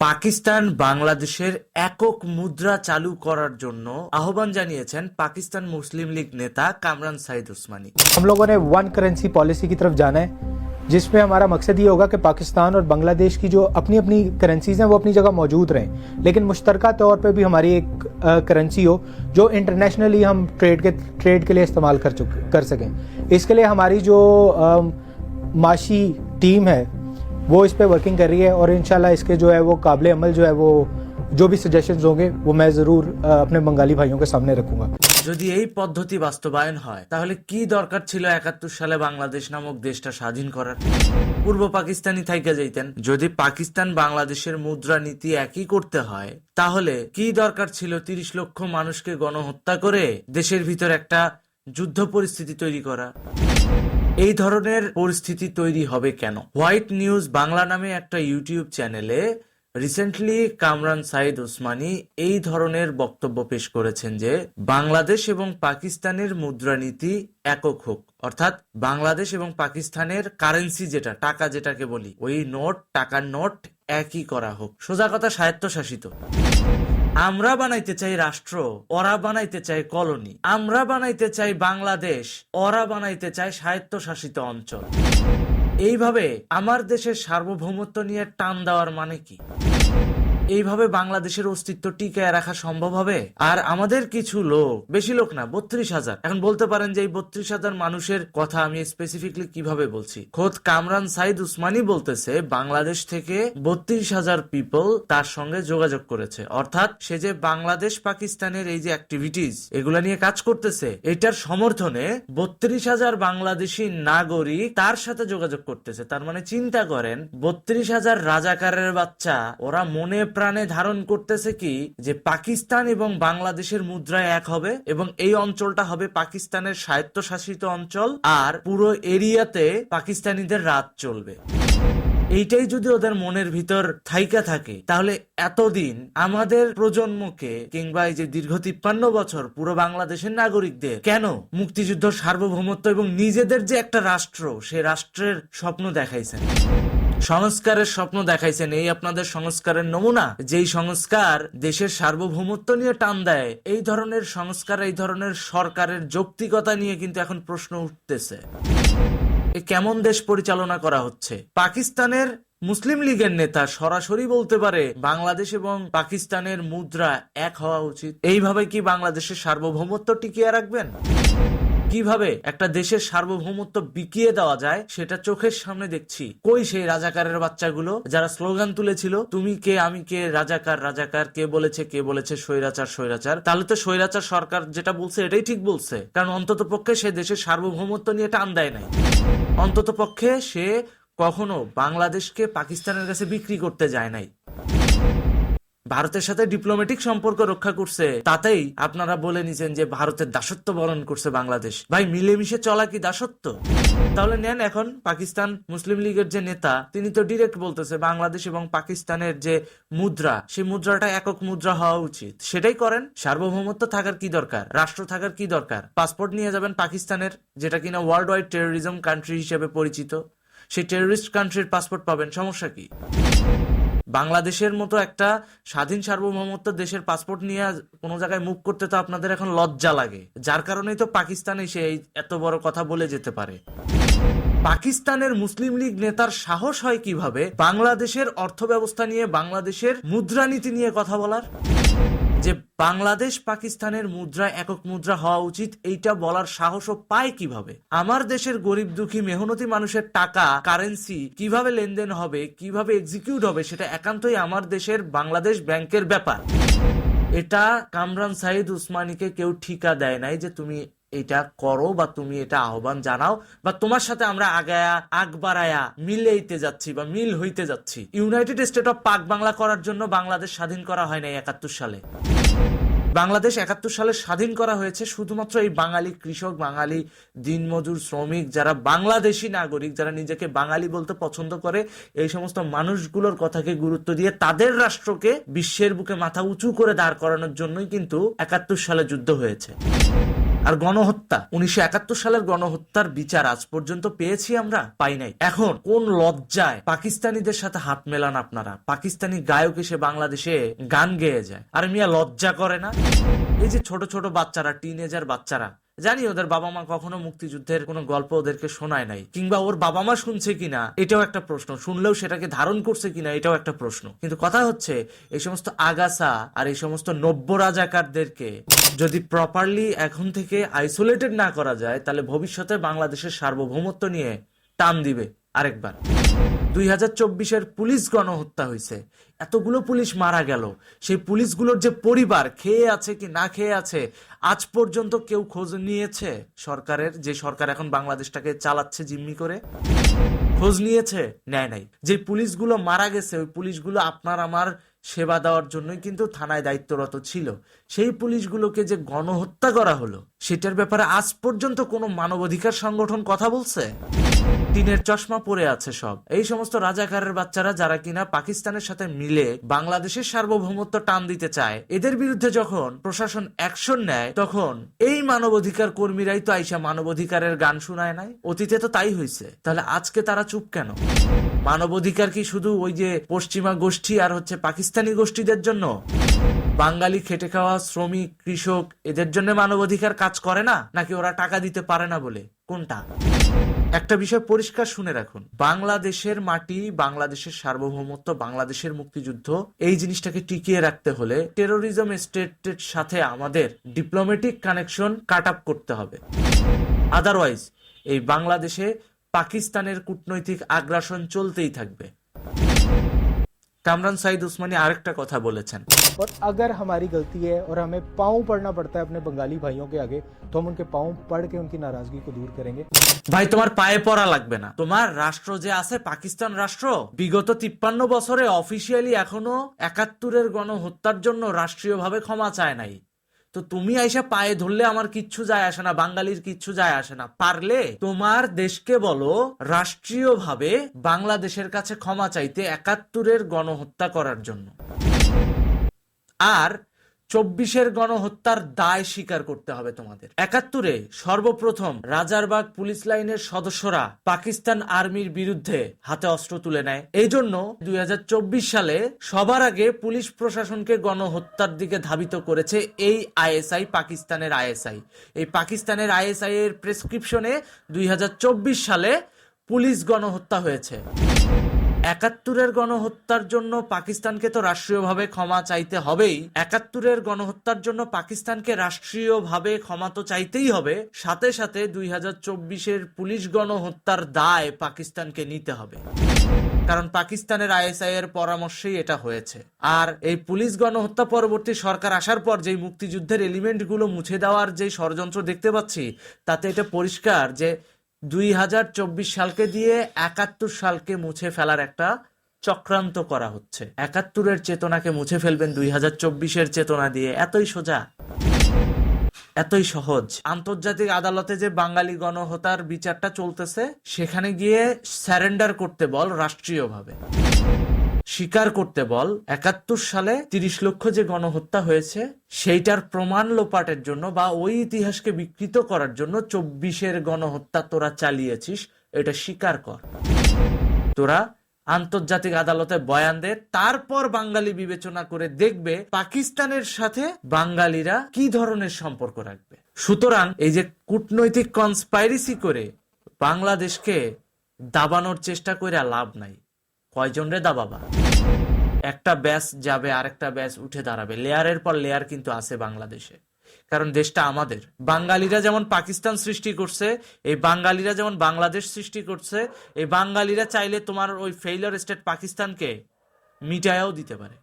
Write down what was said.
পাকিস্তান বাংলাদেশের একক মুদ্রা চালু করার জন্য আহ্বান জানিয়েছেন পাকিস্তান মুসলিম লীগ নেতা কামরান সাইদ উসমানী हम लोगों ने वन करेंसी पॉलिसी की तरफ जाना है जिसमें हमारा मकसद ये होगा कि पाकिस्तान और बांग्लादेश की जो अपनी अपनी करेंसीज हैं वो अपनी जगह मौजूद रहें लेकिन मुश्तरका तौर पे भी हमारी एक करेंसी हो जो इंटरनेशनली हम ट्रेड के ट्रेड के लिए इस्तेमाल कर चुके कर सकें इसके लिए हमारी जो अ, माशी टीम है वो इस पे वर्किंग कर रही है और इंशाल्लाह इसके जो है वो काबिल अमल जो है वो जो भी सजेशंस होंगे वो मैं ज़रूर अ, अपने बंगाली भाइयों के सामने रखूँगा যদি এই পদ্ধতি বাস্তবায়ন হয় তাহলে কি দরকার ছিল একাত্তর সালে বাংলাদেশ নামক দেশটা স্বাধীন করার পূর্ব পাকিস্তানি থাইকা যাইতেন যদি পাকিস্তান বাংলাদেশের মুদ্রা নীতি একই করতে হয় তাহলে কি দরকার ছিল তিরিশ লক্ষ মানুষকে গণহত্যা করে দেশের ভিতর একটা যুদ্ধ পরিস্থিতি তৈরি করা এই ধরনের পরিস্থিতি তৈরি হবে কেন? হোয়াইট নিউজ বাংলা নামে একটা ইউটিউব চ্যানেলে রিসেন্টলি কামরান সাইদ ওসমানী এই ধরনের বক্তব্য পেশ করেছেন যে, বাংলাদেশ এবং পাকিস্তানের মুদ্রানীতি একক হোক। অর্থাৎ বাংলাদেশ এবং পাকিস্তানের কারেন্সি যেটা, টাকা যেটাকে বলি, ওই নোট, টাকার নোট একই করা হোক। সোজা কথা স্বায়ত্তশাসিত। আমরা বানাইতে চাই রাষ্ট্র, ওরা বানাইতে চাই কলোনি। আমরা বানাইতে চাই বাংলাদেশ, ওরা বানাইতে চায় স্বায়ত্তশাসিত অঞ্চল। এইভাবে আমার দেশের সার্বভৌমত্ব নিয়ে টান দেওয়ার মানে কি? এইভাবে বাংলাদেশের অস্তিত্ব টিকায় রাখা সম্ভব হবে? আর আমাদের কিছু লোক, বেশি লোক না, বত্রিশ হাজার। এখন বলতে পারেন যে এই বত্রিশ হাজার মানুষের কথা আমি স্পেসিফিকলি কীভাবে বলছি? খোদ কামরান সাইদ উসমানি বলতেছে, বাংলাদেশ থেকে বত্রিশ হাজার পিপল তার সঙ্গে যোগাযোগ করেছে। অর্থাৎ সে যে বাংলাদেশ পাকিস্তানের এই যে অ্যাক্টিভিটিস এগুলা নিয়ে কাজ করতেছে, এটার সমর্থনে বত্রিশ হাজার বাংলাদেশি নাগরিক তার সাথে যোগাযোগ করতেছে। তার মানে চিন্তা করেন, বত্রিশ হাজার রাজাকারের বাচ্চা, ওরা মনে প্রাণে ধারণ করতেছে কি যে পাকিস্তান এবং বাংলাদেশের মুদ্রায় এক হবে এবং এই অঞ্চলটা হবে পাকিস্তানের স্বায়ত্তশাসিত অঞ্চল আর পুরো এরিয়াতে পাকিস্তানিদের রাত চলবে। এইটাই যদি ওদের মনের ভিতর থাইকা থাকে, তাহলে এতদিন আমাদের প্রজন্মকে কিংবা এই যে দীর্ঘ তিপ্পান্ন বছর পুরো বাংলাদেশের নাগরিকদের কেন মুক্তিযুদ্ধ সার্বভৌমত্ব এবং নিজেদের যে একটা রাষ্ট্র, সে রাষ্ট্রের স্বপ্ন দেখাইছেন সংস্কারের স্বপ্ন দেখাইছেন। এই আপনাদের সংস্কারের নমুনা, যেই সংস্কার দেশের সার্বভৌমত্ব নিয়ে টান দেয়, এই ধরনের সংস্কার, এই ধরনের সরকারের যৌক্তিকতা নিয়ে কিন্তু এখন প্রশ্ন উঠতেছে। কেমন দেশ পরিচালনা করা হচ্ছে? পাকিস্তানের মুসলিম লীগের নেতা সরাসরি বলতে পারে, বাংলাদেশ এবং পাকিস্তানের মুদ্রা এক হওয়া উচিত। এইভাবে কি বাংলাদেশের সার্বভৌমত্ব টিকিয়ে রাখবেন? কীভাবে একটা দেশের সার্বভৌমত্ব বিকিয়ে দেওয়া যায়, সেটা চোখের সামনে দেখছি। কই সেই রাজাকারের বাচ্চাগুলো? যারা স্লোগান তুলেছিল, তুমি কে, আমি কে, রাজাকার রাজাকার, কে বলেছে কে বলেছে, স্বৈরাচার স্বৈরাচার? তাহলে তো স্বৈরাচার সরকার যেটা বলছে, এটাই ঠিক বলছে। কারণ অন্তত পক্ষে সে দেশের সার্বভৌমত্ব নিয়ে টান দেয় নাই। অন্তত পক্ষে সে কখনো বাংলাদেশকে পাকিস্তানের কাছে বিক্রি করতে যায় নাই। ভারতের সাথে ডিপ্লোম্যাটিক সম্পর্ক রক্ষা করছে, তাতেই আপনারা বলে নিছেন যে ভারতের দাসত্ব বরণ করছে বাংলাদেশ। ভাই, মিলেমিশে চলা কি দাসত্ব? তাহলে নেন এখন পাকিস্তান মুসলিম লীগের যে নেতা, তিনি তো ডিরেক্ট বলতেছে বাংলাদেশ এবং পাকিস্তানের যে মুদ্রা, সেই মুদ্রাটা একক মুদ্রা হওয়া উচিত। সেটাই করেন, সার্বভৌমত্ব থাকার কি দরকার? রাষ্ট্র থাকার কি দরকার? পাসপোর্ট নিয়ে যাবেন পাকিস্তানের, যেটা কিনা ওয়ার্ল্ড ওয়াইড টেরোরিজম কান্ট্রি হিসেবে পরিচিত। সেই টেরোরিস্ট কান্ট্রির পাসপোর্ট পাবেন, সমস্যা কি? বাংলাদেশের মতো একটা স্বাধীন সার্বভৌমত্ব দেশের পাসপোর্ট নিয়ে কোনো জায়গায় মুখ করতে তো আপনাদের এখন লজ্জা লাগে। যার কারণেই তো পাকিস্তানে সে এত বড় কথা বলে যেতে পারে। পাকিস্তানের মুসলিম লীগ নেতার সাহস হয় কীভাবে? বাংলাদেশের অর্থ ব্যবস্থা নিয়ে, বাংলাদেশের মুদ্রানীতি নিয়ে কথা বলার? যে বাংলাদেশ পাকিস্তানের মুদ্রা, একক মুদ্রা হওয়া উচিত, এইটা বলার সাহসও পায় কীভাবে? আমার দেশের গরিব, দুঃখী, মেহনতি মানুষের টাকা কারেন্সি কীভাবে লেনদেন হবে, কীভাবে এক্সিকিউট হবে, সেটা একান্তই আমার দেশের বাংলাদেশ ব্যাংকের ব্যাপার। এটা কামরান সাইদ উসমানীকে কেউ ঠিকা দেয় নাই যে তুমি এটা করো বা তুমি এটা আহ্বান জানাও বা তোমার সাথে আমরা আগায়া, আগ বাড়ায়া মিলেইতে যাচ্ছি বা মিল হইতে যাচ্ছি। ইউনাইটেড স্টেট অফ পাক বাংলা করার জন্য বাংলাদেশ স্বাধীন করা হয় নাই একাত্তর সালে। বাংলাদেশ একাত্তর সালে স্বাধীন করা হয়েছে শুধুমাত্র এই বাঙালি কৃষক, বাঙালি দিনমজুর, শ্রমিক যারা বাংলাদেশি নাগরিক, যারা নিজেকে বাঙালি বলতে পছন্দ করে, এই সমস্ত মানুষগুলোর কথাকে গুরুত্ব দিয়ে তাদের রাষ্ট্রকে বিশ্বের বুকে মাথা উঁচু করে দাঁড় করানোর জন্যই কিন্তু একাত্তর সালে যুদ্ধ হয়েছে। আর গণহত্যা। উনিশশো একাত্তর সালের গণহত্যার বিচার আজ পর্যন্ত পেয়েছি আমরা? পাই নাই। এখন কোন লজ্জায় পাকিস্তানিদের সাথে হাত মেলান আপনারা? পাকিস্তানি গায়ক এসে বাংলাদেশে গান গেয়ে যায়। আর মিয়া, লজ্জা করে না? এই যে ছোট ছোট বাচ্চারা টিনেজার বাচ্চারা জানি ওদের বাবা মা কখনো মুক্তিযুদ্ধের কোনো গল্প ওদেরকে শোনায় নাই, কিংবা ওর বাবা মা শুনছে কিনা, এটাও একটা প্রশ্ন। শুনলেও সেটাকে ধারণ করছে কিনা, এটাও একটা প্রশ্ন। কিন্তু কথা হচ্ছে, এই সমস্ত আগাসা আর এই সমস্ত নব্য রাজাকারদেরকে যদি প্রপারলি এখন থেকে আইসোলেটেড না করা যায়, তাহলে ভবিষ্যতে বাংলাদেশের সার্বভৌমত্ব নিয়ে টান দিবে আরেকবার। দুই চব্বিশের পুলিশ গণহত্যা হয়েছে। এতগুলো পুলিশ মারা গেল। সেই পুলিশগুলোর যে পরিবার, খেয়ে আছে কি না খেয়ে আছে, আজ পর্যন্ত কেউ খোঁজ নিয়েছে? সরকারের, যে সরকার এখন বাংলাদেশটাকে চালাচ্ছে জিম্মি করে, খোঁজ নিয়েছে? নেয় নাই। যে পুলিশগুলো মারা গেছে, ওই পুলিশগুলো আপনার আমার সেবা দেওয়ার জন্যই কিন্তু থানায় দায়িত্বরত ছিল। সেই পুলিশগুলোকে যে গণহত্যা করা হলো, সেটার ব্যাপারে আজ পর্যন্ত কোনো মানবাধিকার সংগঠন কথা বলছে? টিনের চশমা পরে আছে সব। এই সমস্ত রাজাকারের বাচ্চারা যারা কিনা পাকিস্তানের সাথে মিলে বাংলাদেশের সার্বভৌমত্ব টান দিতে চায়, এদের বিরুদ্ধে যখন প্রশাসন অ্যাকশন নেয়, তখন এই মানবাধিকার কর্মীরাই তো আইসা মানবাধিকারের গান শোনায় নাই। অতীতে তো তাই হয়েছে তাহলে আজকে তারা চুপ কেন? মানবাধিকার কি শুধু ওই যে পশ্চিমা গোষ্ঠী আর হচ্ছে পাকিস্তানি গোষ্ঠীদের জন্য? বাঙালি খেটে খাওয়া শ্রমিক, কৃষক, এদের জন্য মানবাধিকার কাজ করে না? নাকি ওরা টাকা দিতে পারে না বলে? কোনটা? একটা বিষয় পরিষ্কার শুনে রাখুন। বাংলাদেশের মাটি, বাংলাদেশের সার্বভৌমত্ব, বাংলাদেশের মুক্তিযুদ্ধ, এই জিনিসটাকে টিকিয়ে রাখতে হলে টেরোরিজম স্টেটের সাথে আমাদের ডিপ্লোমেটিক কানেকশন কাট আপ করতে হবে। আদারওয়াইজ এই বাংলাদেশে পাকিস্তানের কূটনৈতিক আগ্রাসন চলতেই থাকবে। কামরান সাইদ উসমানী আরেকটা কথা বলেছেন और अगर हमारी गलती है और हमें पाँव पड़ना पड़ता है अपने बंगाली भाइयों के आगे तो हम उनके पाँव पढ़ के उनकी नाराजगी को दूर करेंगे ভাই তোমার পায়ে পড়া লাগবে না তোমার রাষ্ট্র যে আছে পাকিস্তান রাষ্ট্র বিগত তিপ্পান্ন বছরে অফিসিয়ালি এখনো একাত্তরের গণহত্যার জন্য রাষ্ট্রীয়ভাবে ক্ষমা চায় নাই তো তুমি আইসা পায়ে ধরলে আমার কিচ্ছু যায় আসে না, বাঙালির কিচ্ছু যায় আসে না। পারলে তোমার দেশকে বলো, রাষ্ট্রীয়ভাবে বাংলাদেশের কাছে ক্ষমা চাইতে একাত্তরের গণহত্যা করার জন্য। আর চব্বিশের গণহত্যার দায় স্বীকার করতে হবে তোমাদের। একাত্তরে সর্বপ্রথম রাজারবাগ পুলিশ লাইনের সদস্যরা পাকিস্তান আর্মির বিরুদ্ধে হাতে অস্ত্র তুলে নেয়। এই জন্য দুই হাজার চব্বিশ সালে সবার আগে পুলিশ প্রশাসনকে গণহত্যার দিকে ধাবিত করেছে এই আইএসআই, পাকিস্তানের আইএসআই। এই পাকিস্তানের আইএসআই এর প্রেসক্রিপশনে দুই হাজার চব্বিশ সালে পুলিশ গণহত্যা হয়েছে। একাত্তরের গণহত্যার জন্য পাকিস্তানকে তো রাষ্ট্রীয়ভাবে ক্ষমা চাইতে হবেই। একাত্তরের গণহত্যার জন্য পাকিস্তানকে রাষ্ট্রীয়ভাবে ক্ষমা তো চাইতেই হবে। সাথে সাথে দুই হাজার চব্বিশের পুলিশ গণহত্যার দায় পাকিস্তানকে নিতে হবে। কারণ পাকিস্তানের আইএসআই এর পরামর্শেই এটা হয়েছে। আর এই পুলিশ গণহত্যা পরবর্তী সরকার আসার পর যেই মুক্তিযুদ্ধের এলিমেন্টগুলো মুছে দেওয়ার যে ষড়যন্ত্র দেখতে পাচ্ছি, তাতে এটা পরিষ্কার যে দুই হাজার চব্বিশ সালকে দিয়ে একাত্তর সালকে মুছে ফেলার একটা চক্রান্ত করা হচ্ছে। একাত্তরের চেতনাকে মুছে ফেলবেন দুই হাজার চব্বিশের চেতনা দিয়ে। এতই সোজা, এতই সহজ। আন্তর্জাতিক আদালতে যে বাঙালি গণহতার বিচারটা চলতেছে, সেখানে গিয়ে স্যারেন্ডার করতে বল রাষ্ট্রীয়ভাবে। স্বীকার করতে বল, একাত্তর সালে তিরিশ লক্ষ যে গণহত্যা হয়েছে, সেইটার প্রমাণ লোপাটের জন্য বা ওই ইতিহাসকে বিকৃত করার জন্য চব্বিশের গণহত্যা তোরা চালিয়েছিস, এটা স্বীকার কর। তোরা আন্তর্জাতিক আদালতে বয়ান দে, তারপর বাঙালি বিবেচনা করে দেখবে পাকিস্তানের সাথে বাঙালিরা কি ধরনের সম্পর্ক রাখবে। সুতরাং এই যে কূটনৈতিক কনস্পাইরেসি করে বাংলাদেশকে দাবানোর চেষ্টা করে লাভ নাই। কয়জন রে দাবাবা একটা ব্যাস যাবে, আরেকটা ব্যাস উঠে দাঁড়াবে। লেয়ারের পর লেয়ার কিন্তু আছে বাংলাদেশে। কারণ দেশটা আমাদের। বাঙালিরা যেমন পাকিস্তান সৃষ্টি করছে, এই বাঙালিরা যেমন বাংলাদেশ সৃষ্টি করছে, এই বাঙালিরা চাইলে তোমার ওই ফেইলার স্টেট পাকিস্তানকে মিটায়াও দিতে পারে।